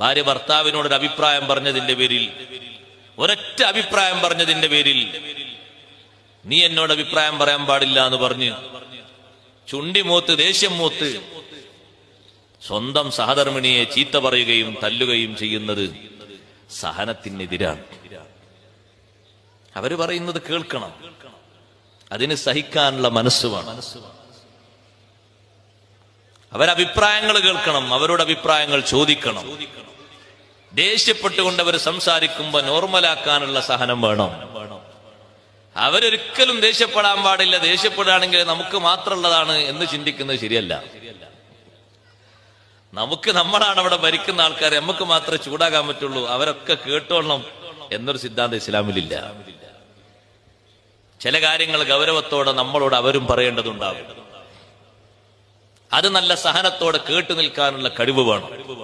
ഭാര്യ ഭർത്താവിനോടൊരു അഭിപ്രായം പറഞ്ഞതിന്റെ പേരിൽ ഒരൊറ്റ അഭിപ്രായം പറഞ്ഞതിന്റെ പേരിൽ നീ എന്നോട് അഭിപ്രായം പറയാൻ പാടില്ല എന്ന് പറഞ്ഞ് ചുണ്ടി മൂത്ത് ദേഷ്യം മൂത്ത് സ്വന്തം സഹധർമ്മിണിയെ ചീത്ത പറയുകയും തല്ലുകയും ചെയ്യുന്നത് സഹനത്തിനെതിരാണ്. അവർ പറയുന്നത് കേൾക്കണം. അതിന് സഹിക്കാനുള്ള മനസ്സുമാണ് അവരഭിപ്രായങ്ങൾ കേൾക്കണം. അവരുടെ അഭിപ്രായങ്ങൾ ചോദിക്കണം. ദേഷ്യപ്പെട്ടുകൊണ്ട് അവർ സംസാരിക്കുമ്പോ നോർമലാക്കാനുള്ള സഹനം വേണം. അവരൊരിക്കലും ദേഷ്യപ്പെടാൻ പാടില്ല. ദേഷ്യപ്പെടുകയാണെങ്കിൽ നമുക്ക് മാത്രമുള്ളതാണ് എന്ന് ചിന്തിക്കുന്നത് ശരിയല്ല. നമുക്ക് നമ്മളാണ് അവിടെ ഭരിക്കുന്ന ആൾക്കാർ നമുക്ക് മാത്രമേ ചൂടാകാൻ പറ്റുള്ളൂ. അവരൊക്കെ കേട്ടോളണം എന്നൊരു സിദ്ധാന്തം ഇസ്ലാമിലില്ല. ചില കാര്യങ്ങൾ ഗൗരവത്തോടെ നമ്മളോട് അവരും പറയേണ്ടതുണ്ടാവും അത് നല്ല സഹനത്തോടെ കേട്ടു നിൽക്കാനുള്ള കഴിവ് വേണം.